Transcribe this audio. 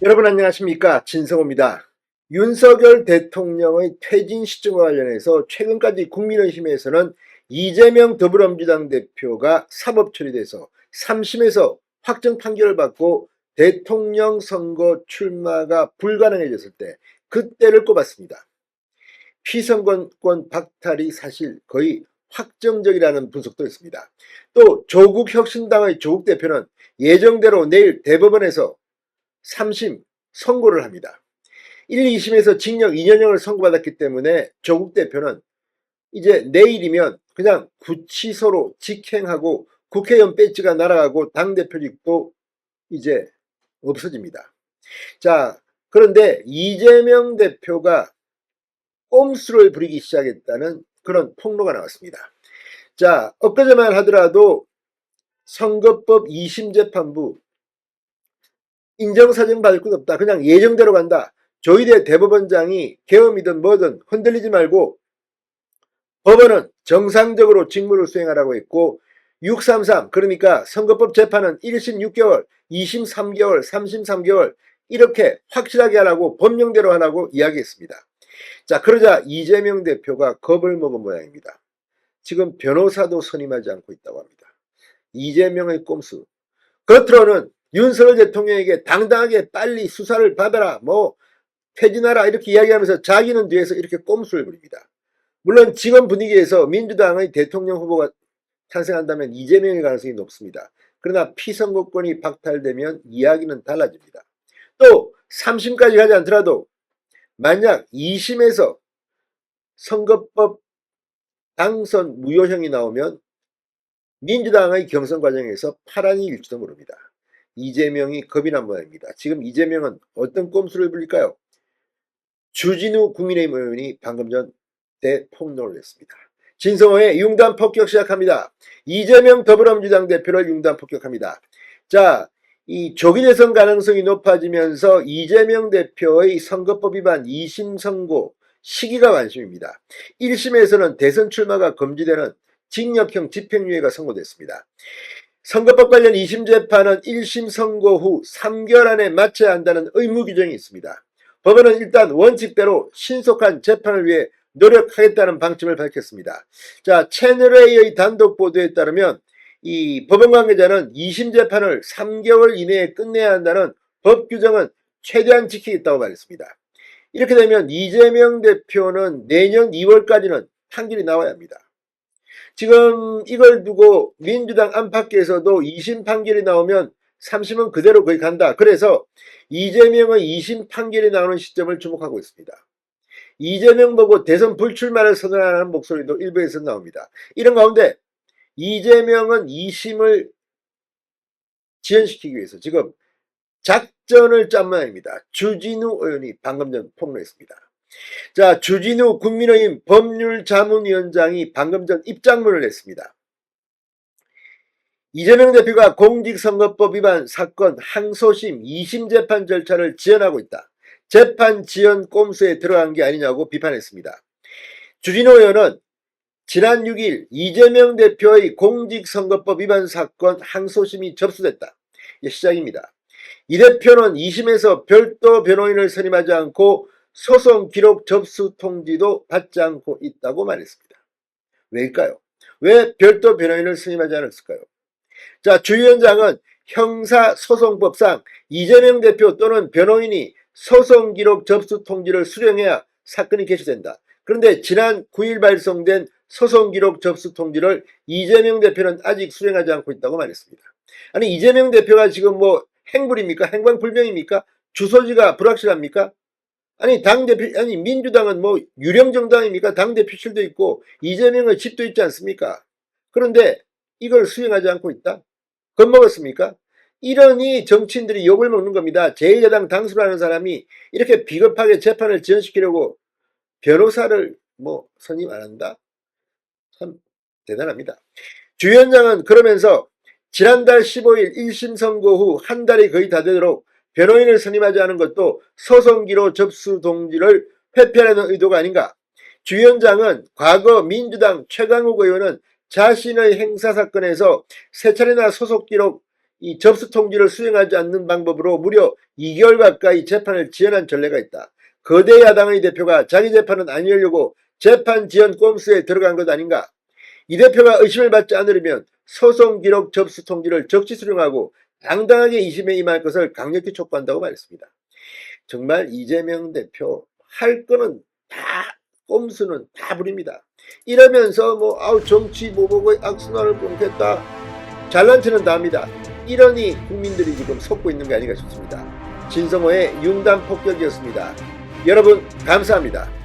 여러분 안녕하십니까 진성호입니다. 윤석열 대통령의 퇴진 시점과 관련해서 최근까지 국민의힘에서는 이재명 더불어민주당 대표가 사법 처리돼서 3심에서 확정 판결을 받고 대통령 선거 출마가 불가능해졌을 때 그때를 꼽았습니다. 피선거권 박탈이 사실 거의 확정적이라는 분석도 있습니다. 또 조국 혁신당의 조국 대표는 예정대로 내일 대법원에서 3심 선고를 합니다. 1, 2심에서 징역 2년형을 선고받았기 때문에 조국 대표는 이제 내일이면 그냥 구치소로 직행하고 국회의원 배지가 날아가고 당대표직도 이제 없어집니다. 자, 그런데 이재명 대표가 꼼수를 부리기 시작했다는 그런 폭로가 나왔습니다. 자, 엊그제만 하더라도 선거법 2심 재판부 인정사정 받을 것 없다. 그냥 예정대로 간다. 조희대 대법원장이 계엄이든 뭐든 흔들리지 말고 법원은 정상적으로 직무를 수행하라고 했고 633 그러니까 선거법 재판은 1심 6개월, 2심 3개월, 3심 3개월 이렇게 확실하게 하라고 법령대로 하라고 이야기했습니다. 자 그러자 이재명 대표가 겁을 먹은 모양입니다. 지금 변호사도 선임하지 않고 있다고 합니다. 이재명의 꼼수 겉으로는 윤석열 대통령에게 당당하게 빨리 수사를 받아라, 뭐, 퇴진하라, 이렇게 이야기하면서 자기는 뒤에서 이렇게 꼼수를 부립니다. 물론 지금 분위기에서 민주당의 대통령 후보가 탄생한다면 이재명일 가능성이 높습니다. 그러나 피선거권이 박탈되면 이야기는 달라집니다. 또 3심까지 가지 않더라도 만약 2심에서 선거법 당선 무효형이 나오면 민주당의 경선 과정에서 파란이 일지도 모릅니다. 이재명이 겁이 난 모양입니다. 지금 이재명은 어떤 꼼수를 부릴까요? 주진우 국민의힘 의원이 방금 전 대폭로를 했습니다. 진성호의 융단 폭격 시작합니다. 이재명 더불어민주당 대표를 융단 폭격합니다. 자, 이 조기 대선 가능성이 높아지면서 이재명 대표의 선거법 위반 2심 선고 시기가 관심입니다. 1심에서는 대선 출마가 금지되는 징역형 집행유예가 선고됐습니다. 선거법 관련 2심 재판은 1심 선고 후 3개월 안에 마쳐야 한다는 의무 규정이 있습니다. 법원은 일단 원칙대로 신속한 재판을 위해 노력하겠다는 방침을 밝혔습니다. 자, 채널A의 단독 보도에 따르면 이 법원 관계자는 2심 재판을 3개월 이내에 끝내야 한다는 법 규정은 최대한 지키겠다고 말했습니다. 이렇게 되면 이재명 대표는 내년 2월까지는 판결이 나와야 합니다. 지금 이걸 두고 민주당 안팎에서도 2심 판결이 나오면 3심은 그대로 거의 간다. 그래서 이재명의 2심 판결이 나오는 시점을 주목하고 있습니다. 이재명 보고 대선 불출마를 선언하는 목소리도 일부에서 나옵니다. 이런 가운데 이재명은 2심을 지연시키기 위해서 지금 작전을 짠 모양입니다. 주진우 의원이 방금 전 폭로했습니다. 자, 주진우 국민의힘 법률자문위원장이 방금 전 입장문을 냈습니다. 이재명 대표가 공직선거법 위반 사건 항소심 2심 재판 절차를 지연하고 있다. 재판 지연 꼼수에 들어간 게 아니냐고 비판했습니다. 주진호 의원은 지난 6일 이재명 대표의 공직선거법 위반 사건 항소심이 접수됐다. 시작입니다. 이 대표는 2심에서 별도 변호인을 선임하지 않고 소송 기록 접수 통지도 받지 않고 있다고 말했습니다. 왜일까요? 왜 별도 변호인을 선임하지 않았을까요? 자, 주 위원장은 형사소송법상 이재명 대표 또는 변호인이 소송 기록 접수 통지를 수령해야 사건이 개시된다. 그런데 지난 9일 발송된 소송 기록 접수 통지를 이재명 대표는 아직 수령하지 않고 있다고 말했습니다. 아니 이재명 대표가 지금 뭐 행불입니까? 행방불명입니까? 주소지가 불확실합니까? 아니 당대표 아니 민주당은 뭐 유령 정당입니까? 당대표실도 있고 이재명의 집도 있지 않습니까? 그런데 이걸 수행하지 않고 있다? 겁먹었습니까? 이러니 정치인들이 욕을 먹는 겁니다. 제1야당 당수를 하는 사람이 이렇게 비겁하게 재판을 지연시키려고 변호사를 뭐 선임 안 한다? 참 대단합니다. 주 위원장은 그러면서 지난달 15일 1심 선고 후 한 달이 거의 다 되도록 변호인을 선임하지 않은 것도 소송기로 접수 동지를 회피하려는 의도가 아닌가. 주 위원장은 과거 민주당 최강욱 의원은 자신의 행사 사건에서 세 차례나 소속 기록 이 접수 통지를 수행하지 않는 방법으로 무려 2개월 가까이 재판을 지연한 전례가 있다. 거대 야당의 대표가 자기 재판은 안 열려고 재판 지연 꼼수에 들어간 것 아닌가? 이 대표가 의심을 받지 않으려면 소송 기록 접수 통지를 적시 수령하고 당당하게 2심에 임할 것을 강력히 촉구한다고 말했습니다. 정말 이재명 대표 할 거는 다 꼼수는 다 부립니다. 이러면서 뭐 아우 정치 모범의 악순환을 끊겠다 잘난 체는 다 합니다. 이러니 국민들이 지금 속고 있는 게 아닌가 싶습니다. 진성호의 윤단 폭격이었습니다. 여러분 감사합니다.